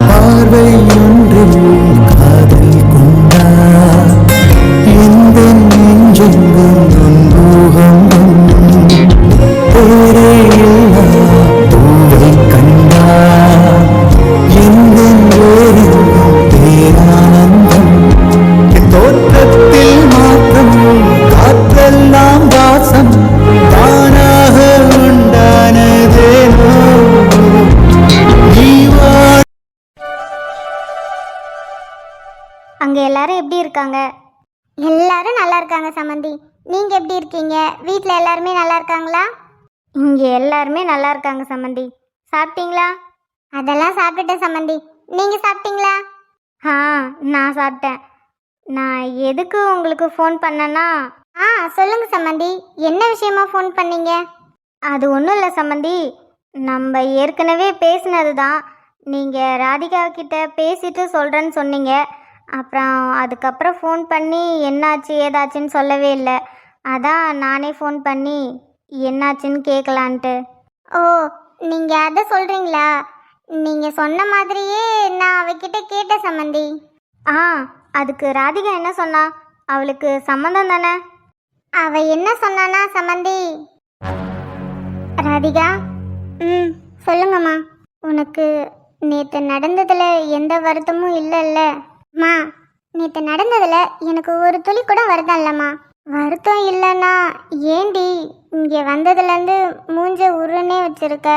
பார்வை ஒன்றில் இருக்காங்க. எல்லாரும் நல்லா இருக்காங்க சமந்தி. நீங்க எப்படி இருக்கீங்க? வீட்டில் எல்லாருமே நல்லா இருக்காங்களா? இங்கே எல்லாருமே நல்லா இருக்காங்க சமந்தி. சாப்பிட்டீங்களா? அதெல்லாம் சாப்பிட்டுட்டேன் சமந்தி. நீங்க சாப்பிட்டீங்களா? ஆ நான் சாப்பிட்டேன். நான் எதுக்கு உங்களுக்கு ஃபோன் பண்ணேன்னா? ஆ சொல்லுங்க சமந்தி. என்ன விஷயமா ஃபோன் பண்ணீங்க? அது ஒன்றும் இல்லை சமந்தி. நம்ம ஏற்கனவே பேசினது தான் நீங்கள் ராதிகா கிட்ட பேசிட்டு சொல்கிறேன்னு சொன்னீங்க. அப்புறம் அதுக்கப்புறம் ஃபோன் பண்ணி என்னாச்சு ஏதாச்சுன்னு சொல்லவே இல்லை. அதான் நானே ஃபோன் பண்ணி என்னாச்சுன்னு கேட்கலான்ட்டு ஓ நீங்கள் அதை சொல்கிறீங்களா நீங்கள் சொன்ன மாதிரியே நான் அவகிட்ட கேட்டேன் சம்மந்தி. ஆ அதுக்கு ராதிகா என்ன சொன்னா? அவளுக்கு சம்மந்தம் தானே? அவ என்ன சொன்னானா சம்மந்தி? ராதிகா ம் சொல்லுங்கம்மா. உனக்கு நேற்று நடந்ததில் எந்த வருத்தமும் இல்லைல்ல. மா நேற்று நடந்ததில் எனக்கு ஒரு துளி கூட வருத்தம் இல்லைம்மா வருத்தம் இல்லைன்னா ஏண்டி இங்கே வந்ததுலேருந்து மூஞ்ச உருன்னே வச்சுருக்க?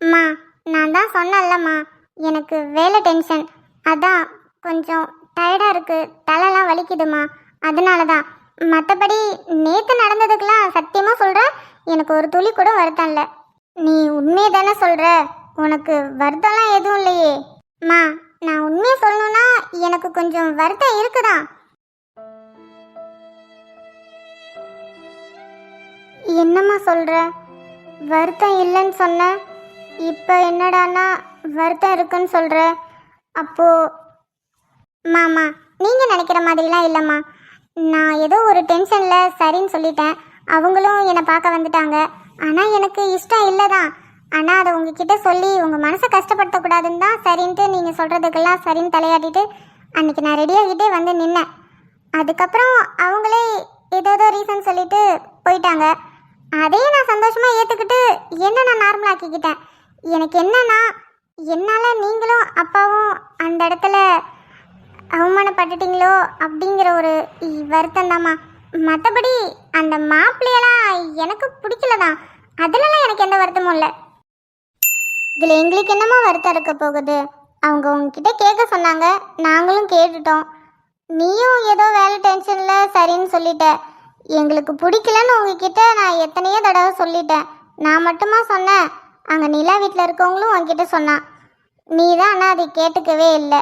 அம்மா நான் தான் சொன்னேன்லம்மா எனக்கு வேலை டென்ஷன் அதான் கொஞ்சம் டயர்டாக இருக்குது தலைலாம் வலிக்குதுமா. அதனால தான் மற்றபடி நேற்று நடந்ததுக்கெலாம் சத்தியமாக சொல்கிறேன் எனக்கு ஒரு துளி கூட வருத்தம் இல்லை நீ உண்மையை தானே சொல்கிற உனக்கு வருத்தம்லாம் எதுவும் இல்லையே. அம்மா நான் உண்மையை சொல்லணும்னா எனக்கு கொஞ்சம் வருத்தம் இருக்குதான் என்னம்மா சொல்கிற வருத்தம் இல்லைன்னு சொன்ன. இப்போ என்னடான்னா வருத்தம் இருக்குன்னு சொல்கிற அப்போது மாமா நீங்கள் நினைக்கிற மாதிரிலாம் இல்லைம்மா. நான் ஏதோ ஒரு டென்ஷனில் சரின்னு சொல்லிட்டேன். அவங்களும் என்னை பார்க்க வந்துட்டாங்க. ஆனால் எனக்கு இஷ்டம் இல்லை தான் ஆனால் அதை உங்ககிட்ட சொல்லி உங்கள் மனசை கஷ்டப்படுத்தக்கூடாதுன்னு தான் சரின்ட்டு நீங்கள் சொல்கிறதுக்கெல்லாம் சரின்னு தலையாட்டிட்டு அன்றைக்கி நான் ரெடியாகிட்டே வந்து நின்னேன். அதுக்கப்புறம் அவங்களே ஏதோ ரீசன் சொல்லிட்டு போயிட்டாங்க. அதையும் நான் சந்தோஷமாக ஏற்றுக்கிட்டு என்ன நான் நார்மலாக்கிக்கிட்டேன் எனக்கு என்னன்னா என்னால் நீங்களும் அப்பாவும் அந்த இடத்துல அவமானப்பட்டுட்டீங்களோ அப்படிங்கிற ஒரு வருத்தம் தாம்மா. மற்றபடி அந்த மாப்பிள்ளையெல்லாம் எனக்கு பிடிக்கல தான் எனக்கு எந்த வருத்தமும் இல்லை. இதில் எங்களுக்கு என்னமா வருத்தம் இருக்க போகுது? அவங்க உங்ககிட்ட கேட்க சொன்னாங்க. நாங்களும் கேட்டுட்டோம். நீயும் ஏதோ வேலை டென்ஷனில் சரின்னு சொல்லிட்ட. எங்களுக்கு பிடிக்கலன்னு உங்ககிட்ட நான் எத்தனையோ தடவை சொல்லிட்டேன். நான் மட்டுமா சொன்னேன்? அங்கே நிலா வீட்டில் இருக்கவங்களும் உங்ககிட்ட சொன்னான். நீ தான் ஆனால் அதை கேட்டுக்கவே இல்லை.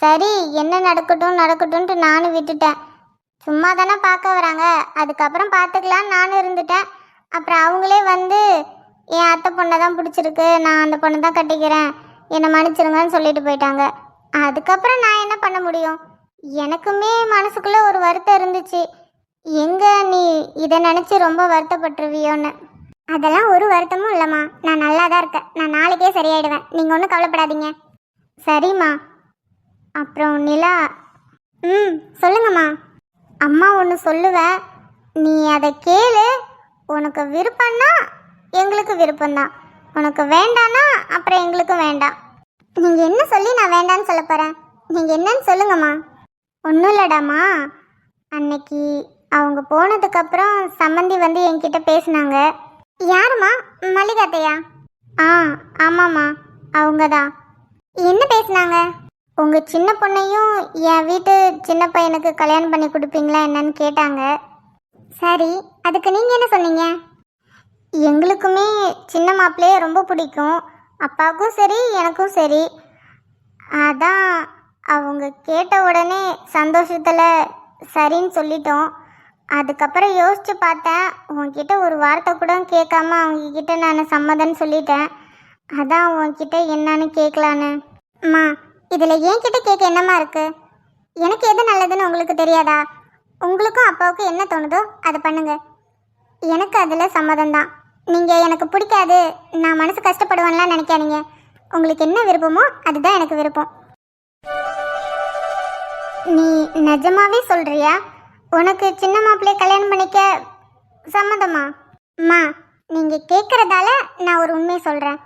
சரி என்ன நடக்கட்டும் நடக்கட்டும்ன்ட்டு நானும் விட்டுட்டேன். சும்மா தானே பார்க்க வராங்க. அதுக்கப்புறம் பார்த்துக்கலான்னு நானும் இருந்துட்டேன். அப்புறம் அவங்களே வந்து என் அத்தை பொண்ணை தான் பிடிச்சிருக்கு நான் அந்த பொண்ணை தான் கட்டிக்கிறேன். என்னை மன்னிச்சிருங்கன்னு சொல்லிட்டு போயிட்டாங்க. அதுக்கப்புறம் நான் என்ன பண்ண முடியும்? எனக்குமே மனசுக்குள்ளே ஒரு வருத்தம் இருந்துச்சு. எங்கே நீ இதை நினச்சி ரொம்ப வருத்தப்பட்டுருவியோன்னு. அதெல்லாம் ஒரு வருத்தமும் இல்லைம்மா. நான் நல்லா தான் இருக்கேன். நான் நாளைக்கே சரியாயிடுவேன். நீங்கள் ஒன்றும் கவலைப்படாதீங்க. சரிம்மா. அப்புறம் நிலா ம் சொல்லுங்கம்மா. அம்மா ஒன்று சொல்லுவேன் நீ அதை கேளு. உனக்கு விருப்பம்னா எங்களுக்கு விருப்பம்தான். உனக்கு வேண்டான்னா அப்புறம் எங்களுக்கும் வேண்டாம். நீங்கள் என்ன சொல்லி நான் வேண்டான்னு சொல்ல போகிறேன் நீங்கள் என்னன்னு சொல்லுங்கம்மா. ஒன்றும் இல்லடாம்மா. அன்னைக்கு அவங்க போனதுக்கப்புறம் சம்மந்தி வந்து என்கிட்ட பேசினாங்க. யாரும்மா? மல்லிகாத்தையா ஆ ஆமாம்மா. அவங்க தான் என்ன பேசுனாங்க? உங்கள் சின்ன பொண்ணையும் என் வீட்டு சின்ன பையனுக்கு கல்யாணம் பண்ணி கொடுப்பீங்களா என்னன்னு கேட்டாங்க. சரி அதுக்கு நீங்கள் என்ன சொன்னீங்க? எங்களுக்குமே சின்ன மாப்பிள்ளையே ரொம்ப பிடிக்கும். அப்பாவுக்கும் சரி எனக்கும் சரி. அதான் அவங்க கேட்ட உடனே சந்தோஷத்தில் சரின்னு சொல்லிட்டோம். அதுக்கப்புறம் யோசித்து பார்த்தேன். உன்கிட்ட ஒரு வார்த்தை கூட கேட்காம அவங்கக்கிட்ட நான் சம்மதம்னு சொல்லிட்டேன். அதான் உன்கிட்ட என்னன்னு கேட்கலான்னு. அம்மா இதில் என்கிட்ட கேட்க என்னம்மா இருக்குது எனக்கு எது நல்லதுன்னு உங்களுக்கு தெரியாதா? உங்களுக்கும் அப்பாவுக்கும் என்ன தோணுதோ அதை பண்ணுங்க. எனக்கு அதில் சம்மதம் தான் நீங்கள் எனக்கு பிடிக்காது. நான் மனசு கஷ்டப்படுவேன்லாம் நினைக்காதீங்க. உங்களுக்கு என்ன விருப்பமோ அதுதான் எனக்கு விருப்பம். நீ நிஜமாவே சொல்கிறியா உனக்கு சின்ன மாப்பிள்ளைய கல்யாணம் பண்ணிக்க சம்மதமா? மா நீங்கள் கேட்குறதால நான் ஒரு உண்மையை சொல்கிறேன்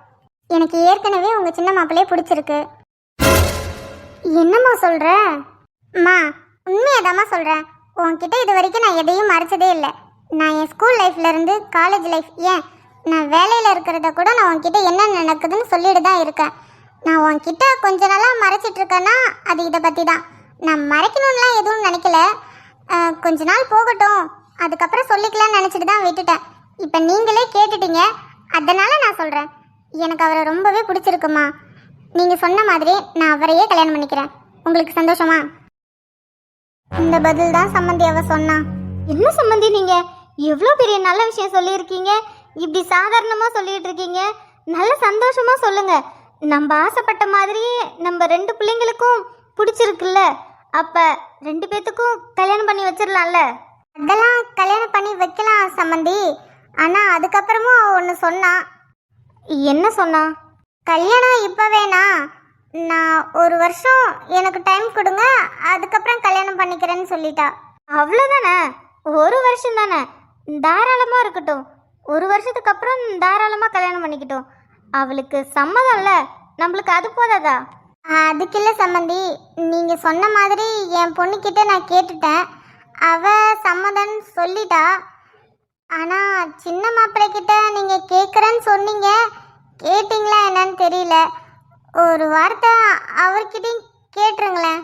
எனக்கு ஏற்கனவே உங்கள் சின்ன மாப்பிள்ளைய பிடிச்சிருக்கு. என்னம்மா சொல்கிற அம்மா உண்மையதாம்மா சொல்கிறேன் உன்கிட்ட இது வரைக்கும் நான் எதையும் மறைச்சதே இல்லை. நான் என் ஸ்கூல் லைஃப்லேருந்து காலேஜ் லைஃப் ஏன் நான் வேலையில் இருக்கிறத கூட நான் உன்கிட்ட என்ன நடக்குதுன்னு சொல்லிட்டு தான் இருக்கேன். நான் உன்கிட்ட கொஞ்ச நாளாக மறைச்சிட்டு இருக்கேன்னா அது இதை பற்றி தான் நான் மறைக்கணும்லாம் எதுவும் நினைக்கல. கொஞ்ச நாள் போகட்டும். அதுக்கப்புறம் சொல்லிக்கலாம்னு நினச்சிட்டு தான் விட்டுட்டேன். இப்போ நீங்களே கேட்டுட்டீங்க. அதனால் நான் சொல்கிறேன் எனக்கு அவரை ரொம்பவே பிடிச்சிருக்குமா. நீங்கள் சொன்ன மாதிரி நான் அவரையே கல்யாணம் பண்ணிக்கிறேன். உங்களுக்கு சந்தோஷமா? இந்த பதில் தான் சம்மந்தி அவ சொன்னா. என்ன சம்மந்தி நீங்கள் எவ்வளோ பெரிய நல்ல விஷயம் சொல்லியிருக்கீங்க. இப்படி சாதாரணமாக சொல்லிட்டு இருக்கீங்க நல்ல சந்தோஷமா சொல்லுங்க. நம்ம ஆசைப்பட்ட மாதிரியே நம்ம ரெண்டு பிள்ளைங்களுக்கும் பிடிச்சிருக்குல்ல. அப்ப ரெண்டு பேத்துக்கும் கல்யாணம் பண்ணி வச்சிடலாம்ல அதெல்லாம் கல்யாணம் பண்ணி வைக்கலாம் சம்மந்தி. ஆனா அதுக்கப்புறமும் ஒன்று சொன்னா. என்ன சொன்னா? கல்யாணம் இப்போ வேணா. நான் ஒரு வருஷம் எனக்கு டைம் கொடுங்க. அதுக்கப்புறம் கல்யாணம் பண்ணிக்கிறேன்னு சொல்லிட்டா. அவ்வளோதானே ஒரு வருஷம் தானே? தாராளமாக இருக்கட்டும். ஒரு வருஷத்துக்கு அப்புறம் தாராளமாக கல்யாணம் பண்ணிக்கிட்டோம். அவளுக்கு சம்மதம் இல்லை. நம்மளுக்கு அது போதாதா? அதுக்கு இல்லை சம்மந்தி. நீங்கள் சொன்ன மாதிரி என் பொண்ணுக்கிட்ட நான் கேட்டுட்டேன். அவ சம்மதம்னு சொல்லிட்டா. ஆனால் சின்ன மாப்பிள்ளை கிட்ட நீங்கள் கேட்குறேன்னு சொன்னீங்க. கேட்டிங்களா என்னன்னு தெரியல. ஒரு வார்த்தை அவர்கிட்டயும் கேட்டுருங்களேன்.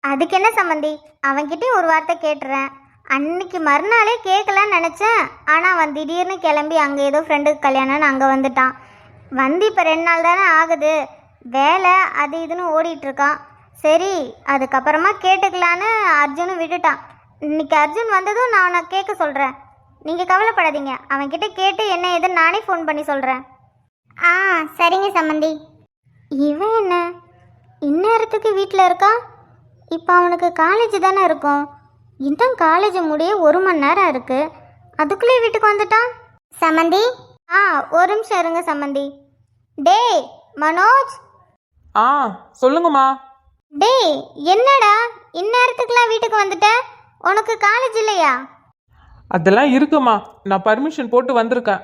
அதுக்கு என்ன சம்மந்தி? அவன்கிட்டயும் ஒரு வார்த்தை கேட்டுறேன். அன்னைக்கு மறுநாளே கேட்கலான்னு நினச்சேன். ஆனால் அவன் திடீர்னு கிளம்பி அங்கே ஏதோ ஃப்ரெண்டுக்கு கல்யாணம்னு அங்கே வந்துட்டான். வந்து இப்போ ரெண்டு நாள் தானே ஆகுது. வேலை அது இதுன்னு ஓடிட்டு இருக்கான். சரி அதுக்கப்புறமா கேட்டுக்கலான்னு அர்ஜுனும் விட்டுட்டான். இன்னைக்கு அர்ஜுன் வந்ததும் நான் அவனை கேட்க சொல்கிறேன் நீங்கள் கவலைப்படாதீங்க. அவன்கிட்ட கேட்டு என்ன ஏதுன்னு நானே ஃபோன் பண்ணி சொல்கிறேன் ஆ சரிங்க சம்மந்தி. இவன் என்ன? இந்நேரத்துக்கு வீட்டில் இருக்கான்? இப்போ அவனுக்கு காலேஜ் தானே இருக்கும். இன்னும் காலேஜ் முடிய ஒரு மணி நேரம் இருக்கு. அதுக்குள்ளே வீட்டுக்கு வந்துட்டான். சம்மந்தி ஆ ஒரு நிமிஷம் இருங்க சம்மந்தி டேய் மனோஜ்? ஆ சொல்லுங்கம்மா. டேய் என்னடா? இந்நேரத்துக்குலாம் வீட்டுக்கு வந்துட்ட? உனக்கு காலேஜ் இல்லையா? அதெல்லாம் இருக்குமா நான் பர்மிஷன் போட்டு வந்திருக்கேன்.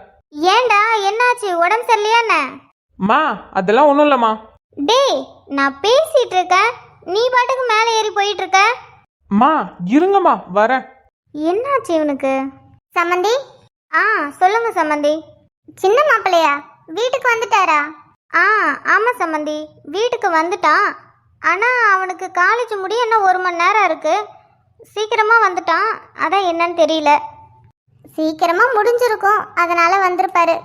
ஏன்டா? என்னாச்சு? உடம்பு சரியில்லையா என்ன? மா அதெல்லாம் ஒன்றும் இல்லைம்மா. டேய் நான் பேசிட்டு இருக்கேன். நீ பாட்டுக்கு மேலே ஏறி போயிட்டு இருக்க. மா இருங்கம்மா வரேன். என்னாச்சு இவனுக்கு? சம்மந்தி ஆ சொல்லுங்க சம்மந்தி சின்ன மாப்பிள்ளையா? வீட்டுக்கு வந்துட்டாரா? ஆ ஆமாம் சம்மந்தி வீட்டுக்கு வந்துட்டான். ஆனால் அவனுக்கு காலேஜ் முடிய இன்னும் ஒரு மணி நேரம் இருக்கு. சீக்கிரமாக வந்துட்டான். அதான் என்னன்னு தெரியல. சீக்கிரமாக முடிஞ்சிருக்கும். அதனால வந்திருப்பாரு.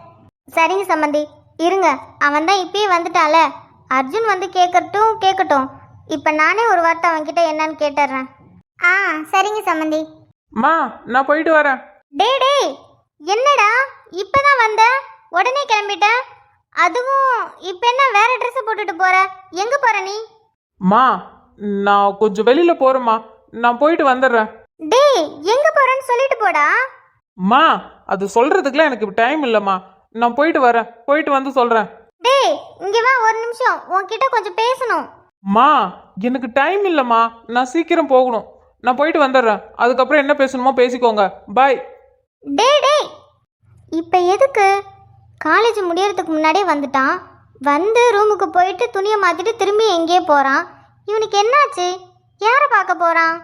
சரிங்க சம்மந்தி இருங்க. அவன் தான் இப்பயே வந்துட்டால. அர்ஜுன் வந்து கேட்கட்டும் கேட்கட்டும் இப்போ நானே ஒரு வார்த்தை அவன்கிட்ட என்னன்னு கேட்டுடுறேன் ஆ சரிங்க சம்மந்தி மா நான் போயிட்டு வரேன். டேய் டேய் என்னடா? இப்பதான் வந்த? உடனே கிளம்பிட்ட? அதுவும் இப்போ என்ன வேற ட்ரெஸ் போட்டுட்டு போற? எங்க போற நீ? மா நான் கொஞ்சம் வெளியில் போகிறேம்மா நான் போயிட்டு வந்துடுறேன். டேய் எங்க போறேன்னு சொல்லிட்டு போடா. மா அது சொல்கிறதுக்குலாம் எனக்கு டைம் இல்லைம்மா. நான் போயிட்டு வரேன். போயிட்டு வந்து சொல்கிறேன் டேய் இங்க வா ஒரு நிமிஷம். உன்கிட்ட கொஞ்சம் பேசணும். மா எனக்கு டைம் இல்லைம்மா. நான் சீக்கிரம் போகணும். நான் போயிட்டு வந்துடுறேன். அதுக்கப்புறம் என்ன பேசணுமோ பேசிக்கோங்க. பாய் டேய் டேய். இப்போ எதுக்கு? காலேஜ் முடியறதுக்கு முன்னாடியே வந்துட்டான். வந்து ரூமுக்கு போயிட்டு துணியை மாற்றிட்டு திரும்பி எங்கேயே போகிறான் இவனுக்கு என்னாச்சு? யாரை பார்க்க போகிறான்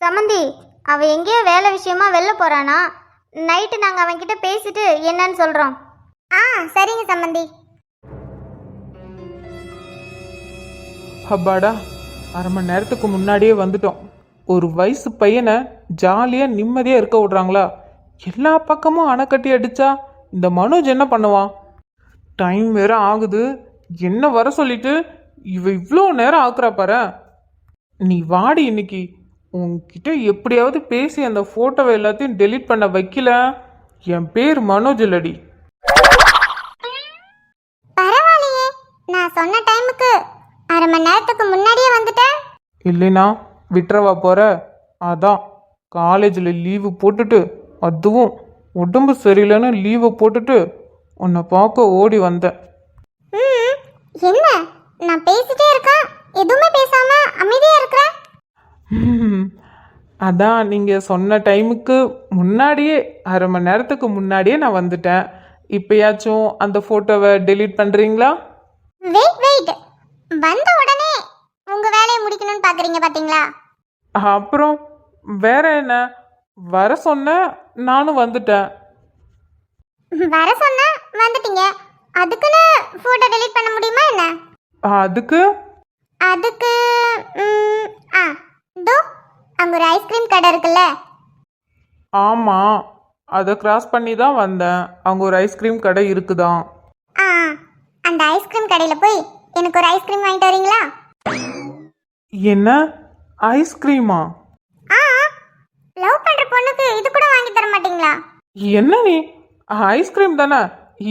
சமந்தி அவன் எங்கேயோ வேலை விஷயமா வெளில போகிறானா நைட்டு நாங்கள் அவன்கிட்ட பேசிட்டு என்னன்னு சொல்கிறோம் ஆ சரிங்க சம்மந்தி அப்பாடா அரை மணி நேரத்துக்கு முன்னாடியே வந்துட்டோம். ஒரு வயசு பையனை ஜாலியாக நிம்மதியாக இருக்க விட்றாங்களா? எல்லா பக்கமும் அணை கட்டி அடிச்சா இந்த மனோஜ் என்ன பண்ணுவான்? டைம் வேற ஆகுது. என்ன வர சொல்லிட்டு இவ இவ்வளோ நேரம் ஆக்குறா பாரு. நீ வாடி இன்னைக்கு. உன்கிட்ட எப்படியாவது பேசி அந்த ஃபோட்டோவை எல்லாத்தையும் டெலீட் பண்ண வைக்கல. என் பேர் மனோஜ் இல்லடி. பரவாயில்லையே. நான் சொன்ன டைமுக்கு அரை மணி நேரத்துக்கு முன்னாடியே வந்துட்டேன். இல்லைனா விட்டுறவா போற? அதான். காலேஜில் லீவு போட்டுட்டு அதுவும் உடம்பு சரியில்லைன்னு லீவை போட்டுட்டு உன்னை பார்க்க ஓடி வந்தேன். என்ன? நான் பேசிட்டே இருக்கேன் எதுவுமே பேசாம அமைதியா இருக்கிற? அதான் நீங்கள் சொன்ன டைமுக்கு முன்னாடியே அரை மணி நேரத்துக்கு முன்னாடியே நான் வந்துட்டேன். இப்போயாச்சும் அந்த ஃபோட்டோவை டெலீட் பண்ணுறீங்களா வெயிட் வெயிட் வந்த உடனே உங்க வேலையை முடிக்கணும்னு பாக்குறீங்க பாத்தீங்களா? அப்புறம் வேற என்ன? வர சொன்ன நானும் வந்துட்டேன். வர சொன்னா வந்துட்டீங்க. அதுக்குன்னு போட்டோ டெலீட் பண்ண முடியுமா என்ன? அதுக்கு? அதுக்கு ம், ஆ இதோ அங்க ஒரு ஐஸ்கிரீம் கடை இருக்குல்ல? ஆமாம் அதை கிராஸ் பண்ணி தான் வந்தேன். அங்கே ஒரு ஐஸ்கிரீம் கடை இருக்குதாம் ஆ அந்த ஐஸ்கிரீம் கடையில போய் எனக்கு ஒரு ஐஸ்கிரீம் வாங்கிட்டு வரீங்களா? என்ன? ஐஸ்கிரீமா ஆ? லவ் பண்ற பொண்ணுக்கு இது கூட வாங்கி தர மாட்டீங்களா? என்ன நீ? ஐஸ்கிரீம் தானே?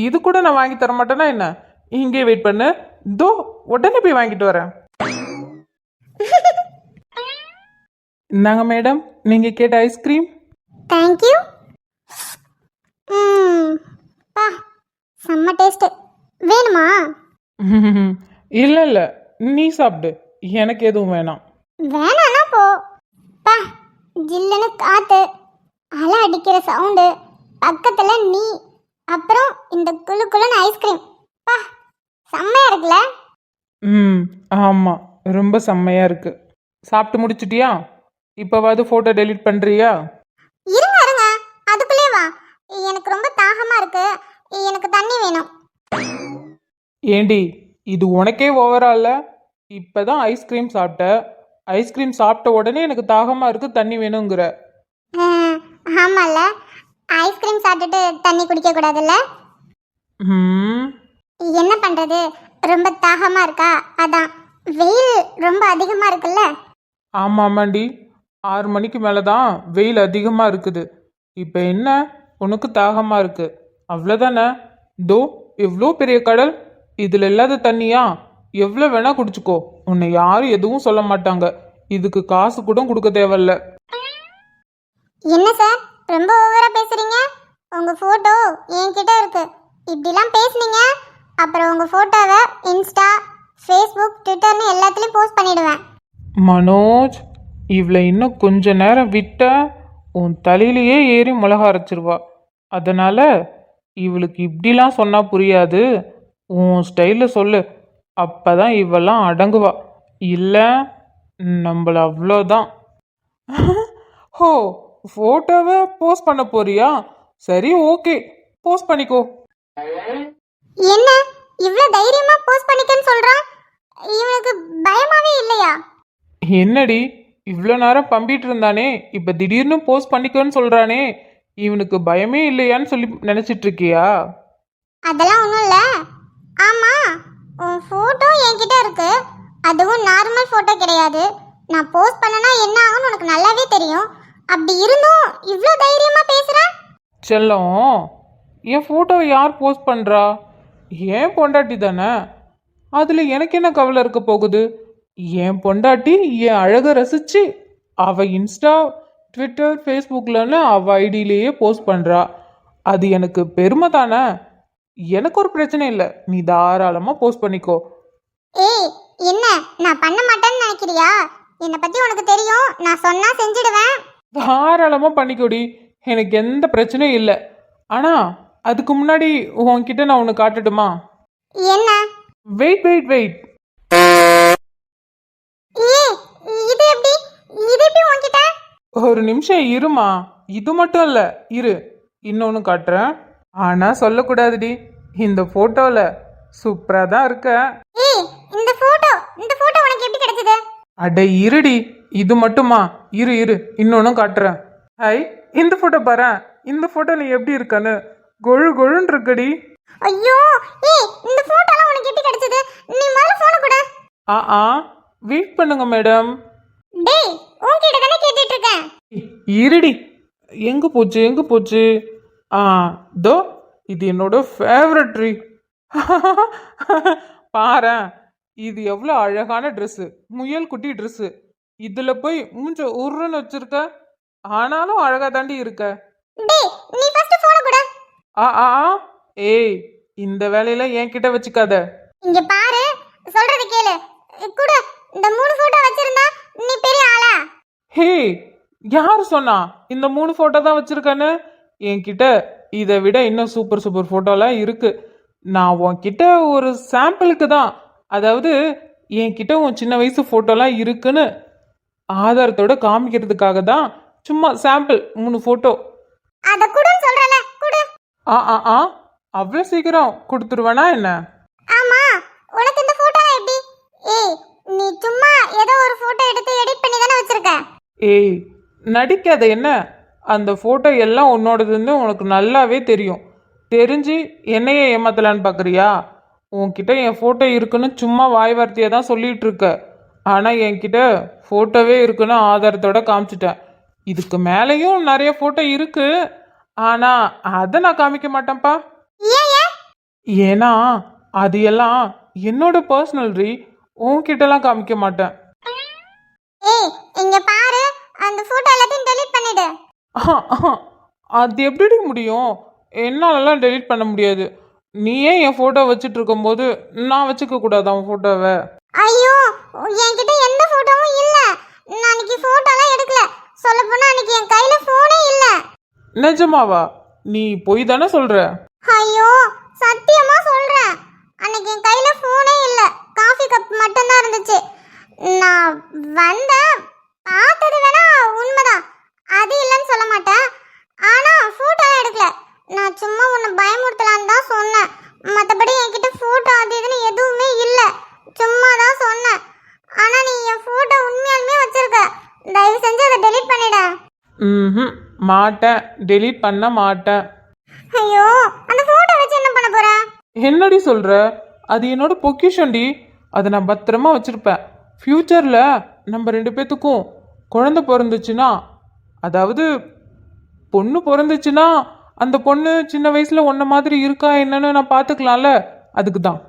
இது கூட நான் வாங்கி தர மாட்டேனா என்ன? இங்கே வெயிட் பண்ணு. தோ உடனே போய் வாங்கிட்டு வரேன். இந்தாங்க மேடம் நீங்கள் கேட்ட ஐஸ்கிரீம் தேங்க்யூ ம் பா செம்ம டேஸ்ட் வேணுமா? இல்லை இல்லை. நீ சாப்பிடு. எனக்கு எதுவும் வேணாம். வேணாம்னா போ. பா ஜில்லுன்னு காத்து அலை அடிக்கிற சவுண்டு பக்கத்துல நீ அப்புறம் இந்த குளு குளுன்னு ஐஸ்கிரீம் பா செம்மையா இருக்குல்ல? ம் ஆமாம் ரொம்ப செம்மையாக இருக்கு. சாப்பிட்டு முடிச்சிட்டியா? இப்போவாது ஃபோட்டோ டெலீட் பண்ணுறியா இருங்க இருங்க அதுக்குள்ளே வா. எனக்கு ரொம்ப தாகமா இருக்கு. எனக்கு தண்ணி வேணும். ஏண்டி இது உனக்கே ஓவரா இல்ல? இப்பதான் ஐஸ்கிரீம் சாப்பிட்ட. ஐஸ்கிரீம் சாப்பிட்ட உடனே எனக்கு தாகமா இருக்கு தண்ணி வேணுங்கிற. அஹ், ஆமால்ல. ஐஸ்கிரீம் சாப்பிட்டுட்டு தண்ணி குடிக்க கூடாதுல்ல? ம். என்ன பண்றது? ரொம்ப தாகமா இருக்கா? அதான். வெயில் ரொம்ப அதிகமா இருக்குல்ல? ஆமா ஆமாண்டி ஆறு மணிக்கு மேலே தான் வெயில் அதிகமாக இருக்குது. இப்போ என்ன? உனக்கு தாகமாக இருக்கு. அவ்வளோதானே தோ எவ்வளோ பெரிய கடல். இதில் இல்லாத தண்ணியா? எவ்வளோ வேணா குடிச்சுக்கோ. உன்னை யாரும் எதுவும் சொல்ல மாட்டாங்க. இதுக்கு காசு கூட கொடுக்க தேவையில்ல. என்ன சார்? ரொம்ப ஓவரா பேசுறீங்க? உங்க போட்டோ என்கிட்ட இருக்கு. இப்படிலாம் பேசுனீங்க? அப்புறம் உங்க போட்டோவை இன்ஸ்டா ஃபேஸ்புக் ட்விட்டர்னு எல்லாத்துலயும் போஸ்ட் பண்ணிடுவேன். மனோஜ் இவளை இன்னும் கொஞ்ச நேரம் விட்ட உன் தலையிலேயே ஏறி மிளகா அரைச்சிருவா. அதனால இவளுக்கு இப்படிலாம் சொன்னா புரியாது. உன் ஸ்டைலில் சொல்லு. அப்பதான் இவெல்லாம் அடங்குவா. இல்லை நம்மள அவ்வளோதான். ஹோ ஃபோட்டோவை போஸ்ட் பண்ண போறியா? சரி ஓகே போஸ்ட் பண்ணிக்கோ. என்ன? இவ்வளவு தைரியமா போஸ்ட் பண்ணிக்கன்னு சொல்றான் இவனுக்கு பயமாவே இல்லையா? என்னடி இவ்வளோ நேரம் பம்பிட்டு இருந்தானே? இப்போ திடீர்னு போஸ்ட் பண்ணிக்கோன்னு சொல்கிறானே இவனுக்கு பயமே இல்லையான்னு சொல்லி நினச்சிட்டு இருக்கியா? அதெல்லாம் ஒன்றும் இல்லை. ஆமா. உன் ஃபோட்டோ என்கிட்ட இருக்கு. அதுவும் நார்மல் ஃபோட்டோ கிடையாது. நான் போஸ்ட் பண்ணனா என்ன ஆகும்னு உனக்கு நல்லாவே தெரியும். அப்படி இருந்தும் இவ்வளோ தைரியமா பேசுற? செல்லம் என் ஃபோட்டோவை யார் போஸ்ட் பண்ணுறா ஏன் பொண்டாட்டி தானே? அதில் எனக்கு என்ன கவலை இருக்க போகுது? என் பொண்டாட்டி என் அழகை ரசிச்சு அவ இன்ஸ்டா ட்விட்டர் ஃபேஸ்புக்லன்னு அவ ஐடியிலேயே போஸ்ட் பண்ணுறா அது எனக்கு பெருமை தானே? எனக்கு ஒரு பிரச்சனை இல்லை. நீ தாராளமாக போஸ்ட் பண்ணிக்கோ. ஏய் என்ன? நான் பண்ண மாட்டேன்னு நினைக்கிறியா? என்னை பத்தி உனக்கு தெரியும். நான் சொன்னா செஞ்சிடுவேன். தாராளமாக பண்ணிக்கோடி. எனக்கு எந்த பிரச்சனையும் இல்லை. ஆனால் அதுக்கு முன்னாடி உன்கிட்ட நான் ஒன்று காட்டட்டுமா? என்ன? வெயிட் வெயிட் வெயிட் ஏய் இது எப்படி? இது எப்படி உன்கிட்ட? ஒரு நிமிஷம் இருமா. இது மட்டும் இல்லை. இரு. இன்னொன்று காட்டுறேன். ஆனால் சொல்லக்கூடாதுடி. இந்த ஃபோட்டோவில் சூப்பராக தான் இருக்க. ஏய் இந்த போட்டோ இந்த போட்டோ உனக்கு எப்படி கிடைச்சது? அட இருடி இது மட்டுமா? இரு இரு இன்னொன்றும் காட்டுறேன். ஹை இந்த ஃபோட்டோ பாரு இந்த ஃபோட்டோ நீ எப்படி இருக்கன்னு. கொழு கொழுன்னு இருக்கடி. ஐயோ ஏய் இந்த போட்டோலாம் உனக்கு எப்படி கிடைச்சது? நீ முதல்ல போன கொடு. ஆ ஆ வெயிட் பண்ணுங்க மேடம் டேய் உன்கிட்ட தானே கேட்டுட்டு இருக்கேன். இருடி. எங்கே போச்சு எங்கே போச்சு? ஆ தோ இது என்னோட ஃபேவரட் ட்ரீ பாரேன். இது எவ்வளோ அழகான ட்ரெஸ்ஸு முயல் குட்டி ட்ரெஸ்ஸு இதில் போய் மூஞ்ச உருன்னு வச்சிருக்க. ஆனாலும் அழகாக தாண்டி இருக்க. ஆ ஆ. ஏய் இந்த வேலையில என்கிட்ட வச்சுக்காத. இங்க பாரு சொல்றது கேளு. கூட. இந்த மூணு போட்டோ வச்சிருந்தா நீ பெரிய ஆளா? ஹே யார் சொன்னா? இந்த மூணு ஃபோட்டோ தான் வச்சிருக்கேன்னு? என்கிட்ட இதை விட இன்னும் சூப்பர் சூப்பர் ஃபோட்டோலாம் இருக்கு. நான் உன்கிட்ட ஒரு சாம்பிளுக்கு தான். அதாவது என்கிட்ட உன் சின்ன வயசு ஃபோட்டோலாம் இருக்குன்னு ஆதாரத்தோட காமிக்கிறதுக்காக தான் சும்மா சாம்பிள் மூணு ஃபோட்டோ அத கூடன்னு சொல்றல குடு. ஆ ஆ ஆ. அவ்வளோ சீக்கிரம் கொடுத்துருவேனா என்ன? ஆமா. உனக்கு இந்த போட்டோ எப்படி? ஏய் நீ சும்மா ஏதோ ஒரு போட்டோ எடுத்து எடிட் பண்ணி தானே வச்சிருக்க? ஏய் நடிக்காத என்ன? அந்த ஃபோட்டோ எல்லாம் உன்னோடதுன்னு உனக்கு நல்லாவே தெரியும். தெரிஞ்சு என்னையே ஏமாத்தலான்னு பார்க்குறியா உன்கிட்ட என் ஃபோட்டோ இருக்குன்னு சும்மா வாய் வார்த்தையை தான் சொல்லிகிட்டு இருக்க. ஆனால் என்கிட்ட ஃபோட்டோவே இருக்குன்னு ஆதாரத்தோட காமிச்சிட்டேன். இதுக்கு மேலேயும் நிறைய ஃபோட்டோ இருக்கு. ஆனால் அதை நான் காமிக்க மாட்டேன்ப்பா. ஏன்னா அது எல்லாம் என்னோட பர்சனல் ரீ. உன்கிட்டலாம் காமிக்க மாட்டேன். ஏய் இங்க பாரு. அந்த ஃபோட்டோ எல்லாத்தையும் டெலீட் பண்ணிடு. அது எப்படி முடியும்? என்னாலலாம் டெலீட் பண்ண முடியாது. நீயே என் ஃபோட்டோ வச்சுட்டு இருக்கும்போது நான் வச்சுக்க கூடாது அவன் ஃபோட்டோவை ஐயோ என்கிட்ட எந்த போட்டோவும் இல்ல. நான் அன்னைக்கு போட்டோலாம் எடுக்கல. சொல்ல போனா அன்னைக்கு என் கையில போனே இல்ல. நிஜமாவா? நீ பொய் தானே சொல்ற? ஐயோ சத்தியமா சொல்றேன் அன்னைக்கு என் கையில போனே இல்ல. காஃபி கப் மட்டும்தான் இருந்துச்சு. நான் வந்தேன். பார்த்தது வேணா உண்மைதான். அது இல்லைன்னு சொல்ல மாட்டேன். ஆனா போட்டோ எடுக்கல. நான் சும்மா உன்னை பயமுறுத்தலான்னு தான் சொன்னேன். மற்றபடி என்கிட்ட போட்டோ அது இதுன்னு எதுவுமே இல்ல. சும்மா தான் சொன்னேன். ஆனா நீ என் போட்டோ உண்மையாலுமே வச்சிருக்க. தயவு செஞ்சு அதை டெலீட் பண்ணிட. ம் மாட்டேன். டெலீட் பண்ண மாட்டேன். ஐயோ அந்த போட்டோ வச்சு என்ன பண்ண போற? என்னடி சொல்ற? அது என்னோட பொக்கிஷன்டி அதை நான் பத்திரமா வச்சிருப்பேன். ஃப்யூச்சரில் நம்ம ரெண்டு பேத்துக்கும் குழந்தை பிறந்துச்சுன்னா அதாவது பொண்ணு பிறந்துச்சுன்னா அந்த பொண்ணு சின்ன வயசுல உன்ன மாதிரி இருக்கா என்னன்னு நான் பார்த்துக்கலாம்ல அதுக்கு தான்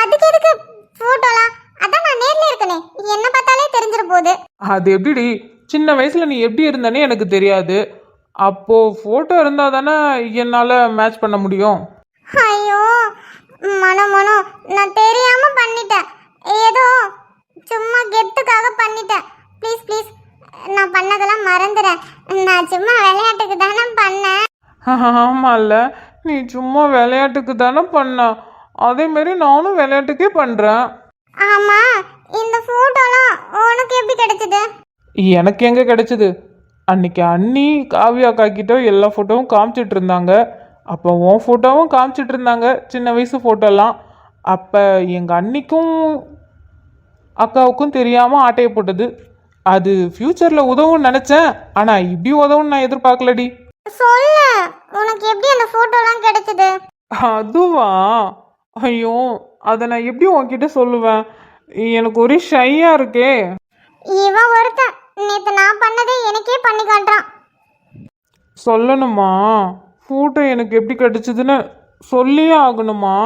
அதுக்கு எதுக்கு போட்டோலாம் அதான் நான் நேர்ல இருக்கனே. என்ன பார்த்தாலே போகுது அது எப்படிடி? சின்ன வயசுல நீ எப்படி இருந்தனே எனக்கு தெரியாது. அப்போ ஃபோட்டோ இருந்தால் தானே என்னால் மேட்ச் பண்ண முடியும். ஐயோ மனோ மனோ நான் தெரியாம பண்ணிட்டேன். ஏதோ சும்மா கெத்துக்காக பண்ணிட்டேன். ப்ளீஸ் ப்ளீஸ் நான் பண்ணதெல்லாம் மறந்துடுறேன் நான் சும்மா விளையாட்டுக்கு தானே பண்ணேன். ஆமாம்ல நீ சும்மா விளையாட்டுக்கு தானே பண்ண. அதேமாரி நானும் விளையாட்டுக்கே பண்ணுறேன் ஆமா இந்த போட்டோலாம் உனக்கு எப்படி கிடைச்சது? எனக்கு எங்கே கிடைச்சது? அன்னைக்கு அண்ணி காவியா காக்கிட்ட எல்லா ஃபோட்டோவும் காமிச்சிட்டு இருந்தாங்க. அப்போ உன் ஃபோட்டோவும் காமிச்சிட்டு இருந்தாங்க சின்ன வயசு ஃபோட்டோலாம் அப்போ எங்கள் அண்ணிக்கும் அக்காவுக்கும் தெரியாமல் ஆட்டையை போட்டது. அது ஃப்யூச்சரில் உதவும்னு நினச்சேன். ஆனால் இப்படி உதவும்னு நான் எதிர்பார்க்கலடி. சொல்லு உனக்கு எப்படி அந்த போட்டோலாம் கிடைச்சது? அதுவா? ஐயோ அதை நான் எப்படி உன்கிட்ட சொல்லுவேன்? எனக்கு ஒரே ஷையாக இருக்கே. இவன் ஒருத்தன். நேத்து நான் பண்ணதே எனக்கே பண்ணி காட்டுறான். சொல்லணுமா? ஃபோட்டோ எனக்கு எப்படி கிடைச்சதுன்னு சொல்லியே ஆகணுமா?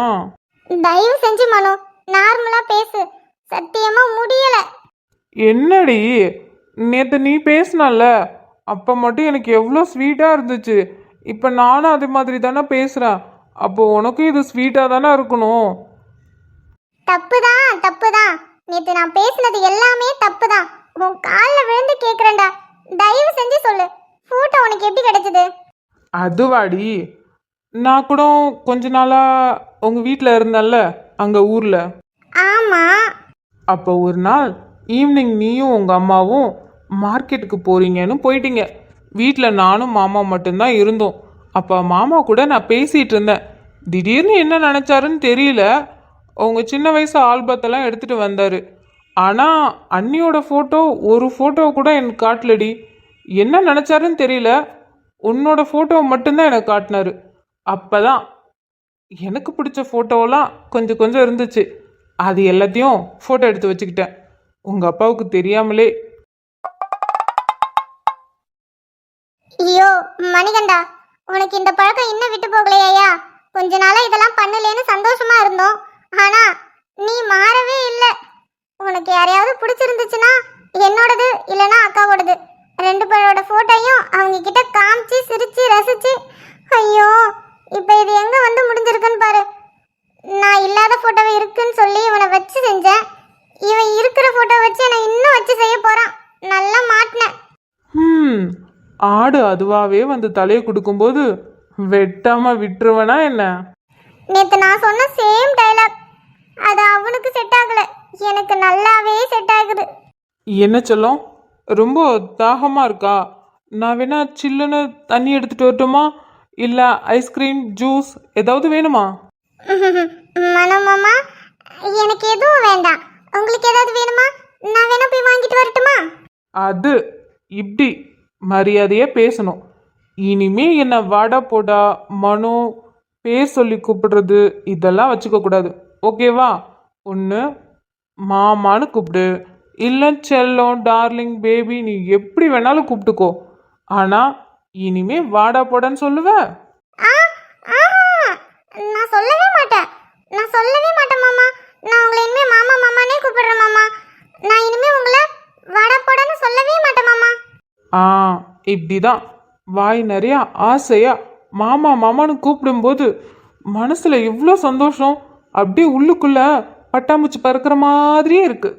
தயவு செஞ்சு மனோ நார்மலா பேசு. சத்தியமா முடியல. என்னடி? நேற்று நீ பேசினல்ல. அப்போ மட்டும் எனக்கு எவ்வளோ ஸ்வீட்டாக இருந்துச்சு. இப்போ நானும் அதே மாதிரி தானே பேசுகிறேன் அப்போ உனக்கும் இது ஸ்வீட்டாக தானே இருக்கணும். தப்புதான் தப்புதான் நேத்து நான் பேசுனது எல்லாமே தப்புதான் உன் காலில் விழுந்து கேக்குறேன்டா. தயவு செஞ்சு சொல்லு. போட்டோ உனக்கு எப்படி கிடைச்சது? அதுவாடி. நான் கூட கொஞ்ச நாளாக உங்கள் வீட்டில் இருந்தேன்ல அங்கே ஊரில். ஆமா. அப்போ ஒரு நாள் ஈவினிங் நீயும் உங்கள் அம்மாவும் மார்க்கெட்டுக்கு போகிறீங்கன்னு போயிட்டீங்க. வீட்டில் நானும் மாமா மட்டும்தான் இருந்தோம். அப்போ மாமா கூட நான் பேசிகிட்டு இருந்தேன். திடீர்னு என்ன நினச்சாருன்னு தெரியல. அவங்க சின்ன வயசு ஆல்பத்தெல்லாம் எடுத்துகிட்டு வந்தார். ஆனால் அண்ணியோட ஃபோட்டோ ஒரு ஃபோட்டோ கூட எனக்கு காட்டலடி. என்ன நினச்சாருன்னு தெரியல. உன்னோட ஃபோட்டோ மட்டும்தான் எனக்கு காட்டினாரு. அப்போ தான் எனக்கு பிடிச்ச ஃபோட்டோவெல்லாம் கொஞ்சம் கொஞ்சம் இருந்துச்சு. அது எல்லாத்தையும் ஃபோட்டோ எடுத்து வச்சுக்கிட்டேன். உங்கள் அப்பாவுக்கு தெரியாமலே ஐயோ மணிகண்டா உனக்கு இந்த பழக்கம் இன்னும் விட்டு போகலையா கொஞ்ச நாளா இதெல்லாம் பண்ணலேன்னு சந்தோஷமா இருந்தோம். ஆனா நீ மாறவே இல்லை. உனக்கு யாரையாவது பிடிச்சிருந்துச்சுன்னா என்னோடது இல்லைன்னா அக்காவோடது. ரெண்டு பேரோட போட்டோயும் அவங்க கிட்ட காமிச்சு சிரிச்சு ரசிச்சு ஐயோ இப்போ இது எங்க வந்து முடிஞ்சிருக்குன்னு பாரு. நான் இல்லாத ஃபோட்டோவை இருக்குன்னு சொல்லி இவனை வச்சு செஞ்சேன். இவன் இருக்கிற ஃபோட்டோ வச்சு என்னை இன்னும் வச்சு செய்ய போகிறான் நல்லா மாட்டினேன். ம் ஆடு அதுவாகவே வந்து தலையை கொடுக்கும்போது வெட்டாம விட்டுருவனா என்ன? நேற்று நான் சொன்ன சேம் டைலாக் அது அவனுக்கு செட் ஆகல. எனக்கு நல்லாவே செட் ஆகுது. என்ன சொல்லும்? ரொம்ப தாகமாக இருக்கா? நான் வேணா சில்லுன்னு தண்ணி எடுத்துட்டு வரட்டுமா? இல்லை ஐஸ்கிரீம் ஜூஸ் ஏதாவது வேணுமா? மனோமாமா எனக்கு எதுவும் வேண்டாம். உங்களுக்கு ஏதாவது வேணுமா? நான் வேணா போய் வாங்கிட்டு வரட்டுமா? அது இப்படி மரியாதையாக பேசணும். இனிமே என்ன வாடா போடா மனு பேர் சொல்லி கூப்பிடுறது இதெல்லாம் வச்சுக்க கூடாது. ஓகேவா ஒன்று மாமான்னு கூப்பிடு. இல்லை செல்லம் டார்லிங் பேபி நீ எப்படி வேணாலும் கூப்பிட்டுக்கோ. ஆனால் இனிமே வாடா போடான்னு ஆஹா! நான் சொல்லவே மாட்டேன். நான் சொல்லவே மாட்டேன் மாமா நான் உங்களை இனிமே மாமா மாமானே கூப்பிடுறேன் மாமா நான் இனிமே உங்களை வாடா போடான்னு சொல்லவே மாட்டேன் மாமா ஆ இப்படிதான் வாய் நிறையா ஆசையா மாமா மாமான்னு கூப்பிடும்போது மனசுல எவ்வளோ சந்தோஷம். அப்படியே உள்ளுக்குள்ள பட்டாம்பூச்சி பறக்கிற மாதிரியே இருக்கு.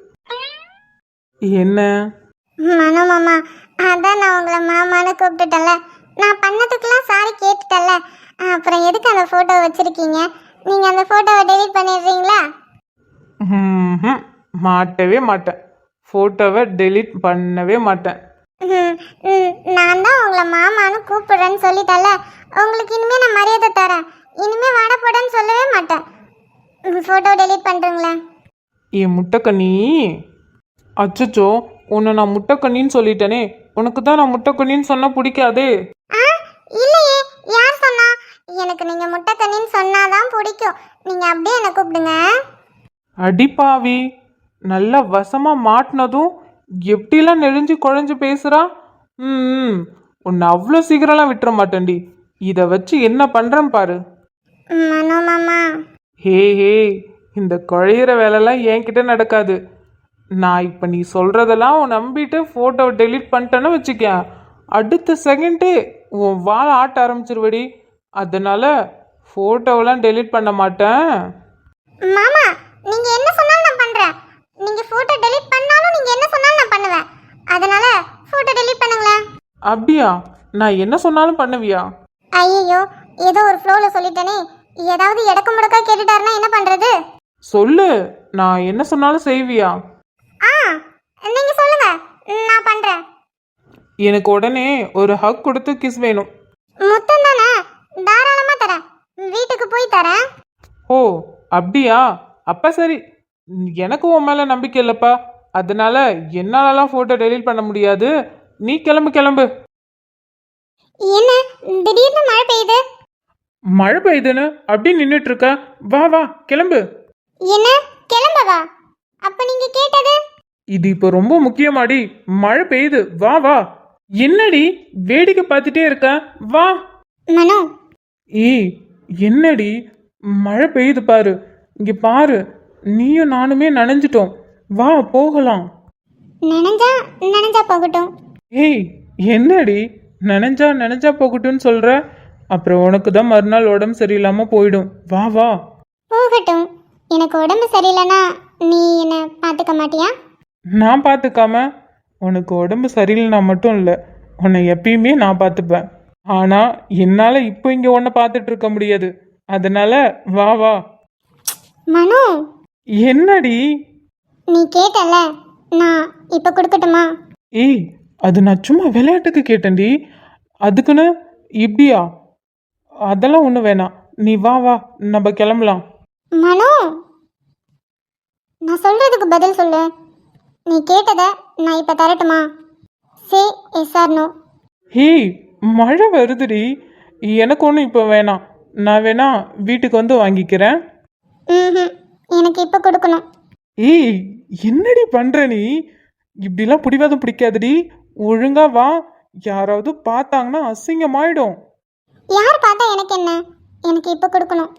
என்ன? மனோ மாமா அதான் நான் உங்களை மாமான்னு கூப்பிட்டுட்டேன்ல. நான் பண்ணதுக்கெல்லாம் சாரி கேட்டுட்டேன்ல. அப்புறம் எதுக்கு அந்த ஃபோட்டோ வச்சிருக்கீங்க? நீங்கள் அந்த ஃபோட்டோவை டெலீட் பண்ணிடுறீங்களா. மாட்டவே மாட்டேன். ஃபோட்டோவை டெலீட் பண்ணவே மாட்டேன். நான் தான் உங்களை மாமான்னு கூப்பிடுறேன்னு சொல்லிட்டேன்ல. உங்களுக்கு இனிமே நான் மரியாதை தரேன். இனிமே வாட போடன்னு சொல்லவே மாட்டேன். ஃபோட்டோ டெலீட் பண்ணுறீங்களேன் என் முட்டைக்கண்ணி. அச்சச்சோ உன்னை நான் முட்டைக்கண்ணின்னு சொல்லிட்டேனே. உனக்கு தான் நான் முட்டைக்கண்ணின்னு சொன்னால் பிடிக்காதே. ஆ இல்லையே. யார் சொன்னா? எனக்கு நீங்கள் முட்டைக்கண்ணின்னு சொன்னாதான் பிடிக்கும். நீங்கள் அப்படியே என்னை கூப்பிடுங்க. அடிப்பாவி நல்லா வசமா மாட்டினதும் எப்படிலாம் நெளிஞ்சு குழஞ்சு பேசுறா? ம். உன்னை அவ்வளோ சீக்கிரம்லாம் விட்டுற மாட்டேன்டி. இதை வச்சு என்ன பண்ணுறேன் பாரு. ஹே ஹே. இந்த குழையிற வேலைலாம் என்கிட்ட நடக்காது. நான் இப்போ நீ சொல்கிறதெல்லாம் நம்பிட்டு ஃபோட்டோவை டெலீட் பண்ணிட்டேன்னு வச்சுக்க அடுத்த செகண்டே உன் வாழை ஆட்ட ஆரம்பிச்சிருவடி. அதனால ஃபோட்டோவெல்லாம் டெலீட் பண்ண மாட்டேன். மாமா நீங்க என்ன சொன்னாலும் நான் பண்றேன். நீங்க போட்டோ டெலீட் பண்ணாலும் நீங்க என்ன சொன்னாலும் அதனால போட்டோ டெலீட் பண்ணுங்களேன் அப்படியா? நான் என்ன சொன்னாலும் பண்ணுவியா? ஐயோ ஏதோ ஒரு ஃப்ளோல சொல்லிட்டேனே. ஏதாவது இடக்கு முடக்கா கேட்டுட்டாருன்னா என்ன பண்றது? சொல்லு. நான் என்ன சொன்னாலும் செய்வியா? ஆ நீங்க சொல்லுங்க. நான் பண்றேன். எனக்கு உடனே ஒரு ஹக் கொடுத்து கிஸ் வேணும். முத்தம் தானே? தாராளமா தரேன். வீட்டுக்கு போய் தரேன். ஓ அப்படியா? அப்ப சரி. எனக்கு உன் மேல நம்பிக்கை இல்லப்பா. அதனால என்னாலலாம் ஃபோட்டோ டெலீட் பண்ண முடியாது. நீ கிளம்பு கிளம்பு. என்ன திடீர்னு மழை பெய்யுது? மழை பெய்யுதுன்னு அப்படி நின்றுட்டு இருக்க வா வா கிளம்பு. என்ன கிளம்பவா அப்ப நீங்க கேட்டது? இது இப்போ ரொம்ப முக்கியமாடி. மழை பெய்யுது. வா வா. என்னடி? வேடிக்கை பார்த்துட்டே இருக்க. வா. மனோ. ஏய் என்னடி? மழை பெய்யுது பாரு. இங்க பாரு. நீயும் நானுமே நனைஞ்சிட்டோம். வா போகலாம். நினைஞ்சா நினைஞ்சா போகட்டும். ஏய் என்னடி? நனைஞ்சா நனைஞ்சா போகட்டும்னு சொல்ற? அப்புறம் உனக்கு தான் மறுநாள் உடம்பு சரியில்லாம போயிடும். வா வா. போகட்டும். எனக்கு உடம்பு சரியில்லைன்னா நீ என்ன பார்த்துக்க மாட்டியா? நான் பார்த்துக்காம உனக்கு உடம்பு சரியில்லைனா மட்டும் இல்லை உன்னை எப்பயுமே நான் பார்த்துப்பேன் ஆனால் என்னால் இப்போ இங்கே உன்னை பார்த்துட்டு இருக்க முடியாது. அதனால வா வா. மனு! என்னடி? நீ கேட்டல. நான் இப்போ கொடுக்கட்டுமா? ஏய் அது நான் சும்மா விளையாட்டுக்கு கேட்டேன்டி. அதுக்குன்னு இப்படியா? அதெல்லாம் ஒன்றும் வேணாம். நீ வா வா. நம்ம கிளம்பலாம். மனு! நான் சொல்றதுக்கு பதில் சொல்லு. நீ கேட்டதை நான் இப்போ தரட்டுமா? Say yes or no. Hey மழை வருதுடி. எனக்கு ஒன்றும் இப்போ வேணாம். நான் வேணா வீட்டுக்கு வந்து வாங்கிக்கிறேன். ம் எனக்கு இப்போ கொடுக்கணும். ஏய் என்னடி பண்ற நீ? இப்படிலாம் பிடிவாதம் பிடிக்காதடி. ஒழுங்கா வா. யாராவது பார்த்தாங்கன்னா அசிங்கமாயிடும். யார் பார்த்தா எனக்கு என்ன? எனக்கு இப்போ கொடுக்கணும்.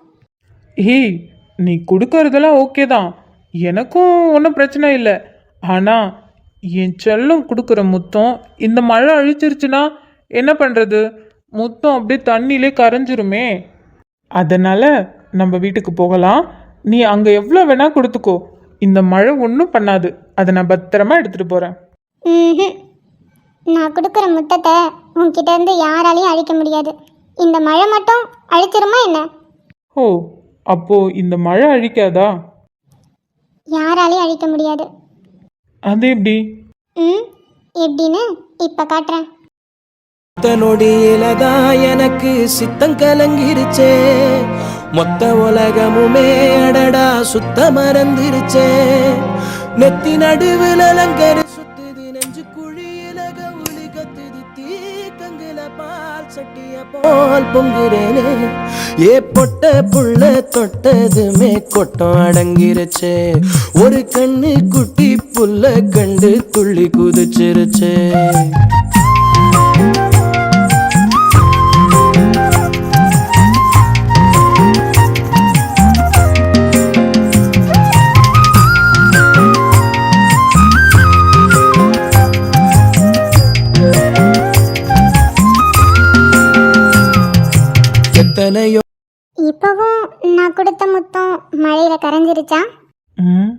ஏய் நீ கொடுக்கறதெல்லாம் ஓகே தான். எனக்கும் ஒன்றும் பிரச்சனை இல்லை. ஆனால் என் செல்லம் கொடுக்குற முத்தம் இந்த மழை அழிச்சிருச்சுன்னா என்ன பண்ணுறது முத்தம் அப்படியே தண்ணியிலே கரைஞ்சிருமே. அதனால் நம்ம வீட்டுக்கு போகலாம். நீ அங்கே எவ்வளோ வேணா கொடுத்துக்கோ. இந்த மழை ஒன்றும் பண்ணாது. அதை நான் பத்திரமா எடுத்துகிட்டு போகிறேன். நான் கொடுக்குற முத்தத்தை உன்கிட்ட இருந்து யாராலையும் அழிக்க முடியாது. இந்த மழை மட்டும் அழிச்சிருமா என்ன? ஓ அப்போ இந்த மழை அழிக்காதா? யாராலையும் அழிக்க முடியாது. அது எப்படி? ம் எப்படின்னு இப்போ காட்டுறேன். மொத்த நொடியிலதான் எனக்கு சித்தம் கலங்கிருச்சே. மொத்த உலகமுமே அடடா சுத்த மறந்துருச்சே நெத்தி நடுவில் அலங்கரி சுத்துது நெஞ்சு குழியில கவுளி கத்துது தீக்கங்குல பால் சட்டிய போல் பொங்குறேனே. ஏ பொட்ட புள்ள தொட்டதுமே கொட்டம் அடங்கிருச்சே. ஒரு கண்ணு குட்டி புல்ல கண்டு துள்ளி குதிச்சிருச்சே. எத்தனையோ இப்போவும் நான் கொடுத்த முத்தம் மழையில் கரைஞ்சிருச்சா? ம்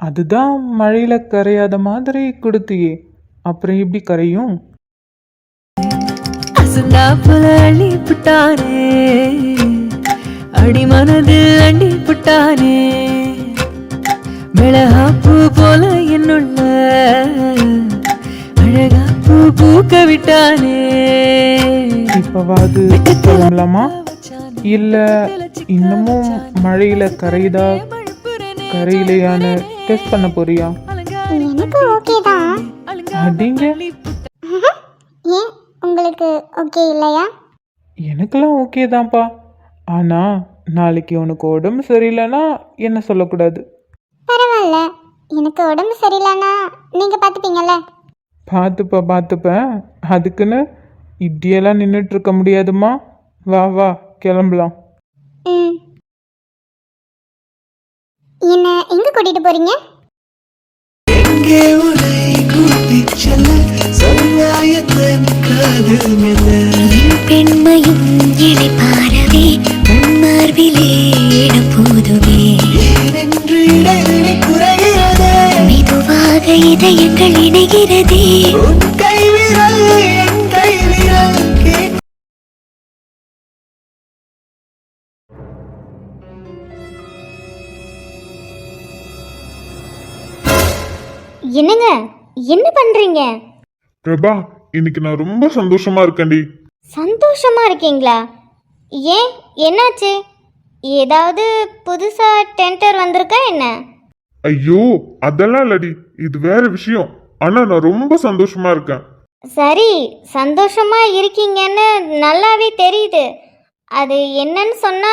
அதுதான் மழையில் கரையாத மாதிரி கொடுத்தியே. அப்புறம் எப்படி கரையும்? அசுந்தாப்புல அள்ளி புட்டானே. அடி மனதில் அண்டி புட்டானே. மிளகாப்பூ போல என்னுள்ள அழகா பூ பூக்க விட்டானே. இப்போவாது கிளம்பலாமா இல்லை இன்னமும் மழையில் கரையுதா? கரையிலையான்னு டெஸ்ட் பண்ண போறியா? எனக்கு ஓகே தான். ஏன் உங்களுக்கு ஓகே இல்லையா? எனக்கெல்லாம் ஓகே தான்ப்பா. ஆனால் நாளைக்கு உனக்கு உடம்பு சரியில்லைன்னா என்ன சொல்லக்கூடாது? பரவாயில்ல. எனக்கு உடம்பு சரியில்லைன்னா நீங்கள் பார்த்துப்பீங்கல்ல? பார்த்துப்ப பார்த்துப்பேன். அதுக்குன்னு இப்படியெல்லாம் நின்றுட்டு இருக்க முடியாதும்மா. வா வா. கிளம்பலாம். ம் என்ன எங்கே கூட்டிகிட்டு போகிறீங்க எங்கே உன்னை கூட்டிச் செல்ல சமுதாயத்தின் காதல் மெல்ல. பெண்மையும் இழைப்பாரவே உன்மார்பிலே இடம் போதுமே. ஏனென்று இடைவெளி குறைகிறதே. மெதுவாக இதயங்கள் இணைகிறதே. பண்ணுறீங்க பிரபா இன்னைக்கு நான் ரொம்ப சந்தோஷமா இருக்கேன்டி. சந்தோஷமா இருக்கீங்களா? ஏன்? என்னாச்சு? ஏதாவது புதுசாக டென்டர் வந்திருக்கா என்ன? ஐயோ அதெல்லாம் இல்லடி. இது வேற விஷயம். ஆனா நான் ரொம்ப சந்தோஷமா இருக்கேன். சரி சந்தோஷமா இருக்கீங்கன்னு நல்லாவே தெரியுது. அது என்னன்னு சொன்னா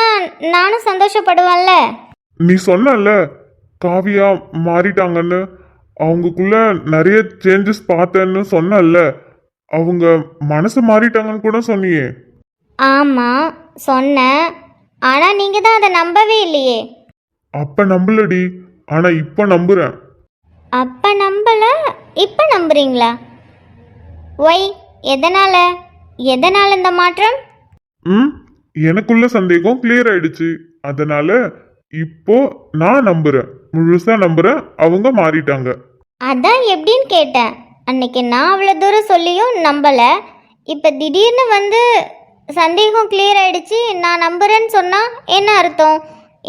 நானும் சந்தோஷப்படுவேன்ல. நீ சொன்னல காவியா மாறிட்டாங்கன்னு. அவங்களுக்குள்ள நிறைய சேஞ்சஸ் பார்த்தேன்னு சொன்னல அவங்க மனசு மாறிட்டாங்கன்னு கூட சொன்னியே. ஆமாம் சொன்னேன். ஆனால் நீங்கள் தான் அதை நம்பவே இல்லையே. அப்ப நம்பலடி. ஆனா இப்ப நம்புறேன். அப்போ நம்பல இப்போ நம்புறீங்களா? ஒய் எதனால்? எதனால் இந்த மாற்றம்? ம் எனக்குள்ள சந்தேகம் கிளியர் ஆயிடுச்சு. அதனால இப்போ நான் நம்புறேன். முழுசா நம்புறேன் அவங்க மாறிட்டாங்க. அதான் எப்படின்னு கேட்டேன். அன்னைக்கு நான் அவ்வளோ தூரம் சொல்லியும் நம்பலை. இப்போ திடீர்னு வந்து சந்தேகம் clear ஆயிடுச்சு. நான் நம்புறேன்னு சொன்னால் என்ன அர்த்தம்?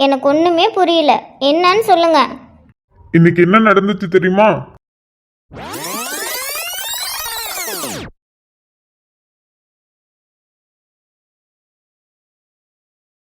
எனக்கு ஒன்றுமே புரியல. என்னன்னு சொல்லுங்க. இன்னைக்கு என்ன நடந்துச்சு தெரியுமா?